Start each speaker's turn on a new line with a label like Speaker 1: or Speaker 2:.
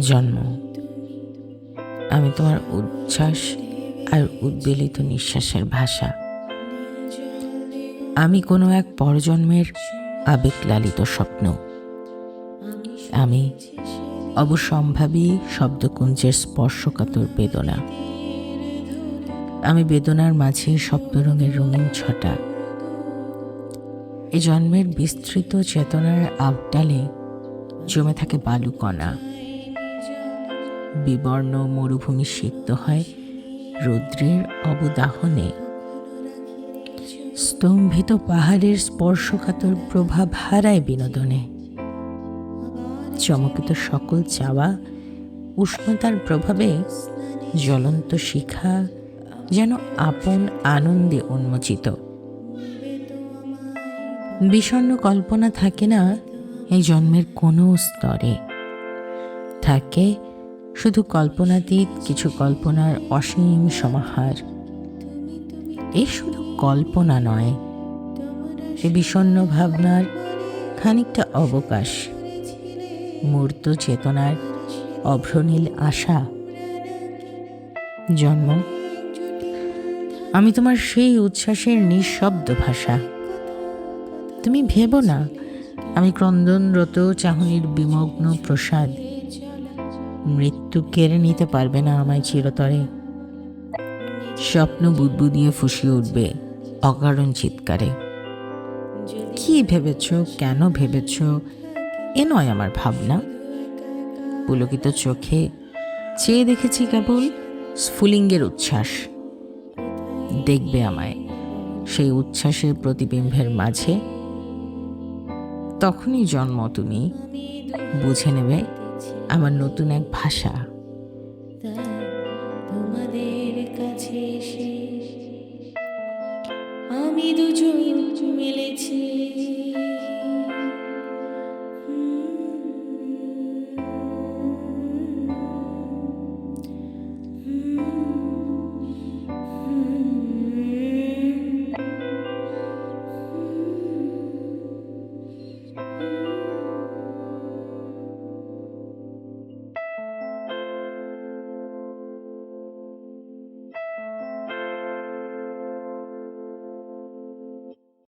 Speaker 1: জন্ম। আমি তোমার উচ্ছ্বাস আর উদ্বেলিত নিঃশ্বাসের ভাষা। আমি কোনো এক পরজন্মের আবেগ লালিত স্বপ্ন। আমি অবসম্ভাবী শব্দকুঞ্জের স্পর্শকাতর বেদনা। আমি বেদনার মাঝে সপ্তরঙের রঙিন ছটা। এ জন্মের বিস্তৃত চেতনার আবডালে জমে থাকে বালুকণা। বিবর্ণ মরুভূমি সিক্ত হয় রৌদ্রের অবদাহনে। স্তম্ভিত পাহাড়ের স্পর্শকাতর প্রভাব হারায় বিনোদনে। চমকিত সকল চাওয়া উষ্ণতার প্রভাবে জ্বলন্ত শিখা যেন আপন আনন্দে উন্মোচিত। বিষণ্ণ কল্পনা থাকে না এই জন্মের কোনো স্তরে থাকে শুধু কল্পনাতীত কিছু কল্পনার অসীম সমাহার। এ শুধু কল্পনা নয়, এ বিষণ্ণ ভাবনার খানিকটা অবকাশ। মূর্ত চেতনার অভ্রনীল আশা। জন্ম, আমি তোমার সেই উচ্ছ্বাসের নিঃশব্দ ভাষা। তুমি ভেবো না আমি ক্রন্দনরত চাহনির বিমগ্ন প্রসাদ। মৃত্যু কেড়ে নিতে পারবে না আমায় চিরতরে। স্বপ্ন বুদবুদিয়ে ফুসিয়ে উঠবে অকারণ চিৎকারে। কি ভেবেছ, কেন ভেবেছ? এ নয় আমার ভাবনা। পুলকিত চোখে চেয়ে দেখেছি কেবল স্ফুলিঙ্গের উচ্ছ্বাস। দেখবে আমায় সেই উচ্ছ্বাসের প্রতিবিম্বের মাঝে তখনই জন্ম তুমি। বুঝে নেবে আমার নতুন এক ভাষা।
Speaker 2: তোমাদের কাছে আমি দুজন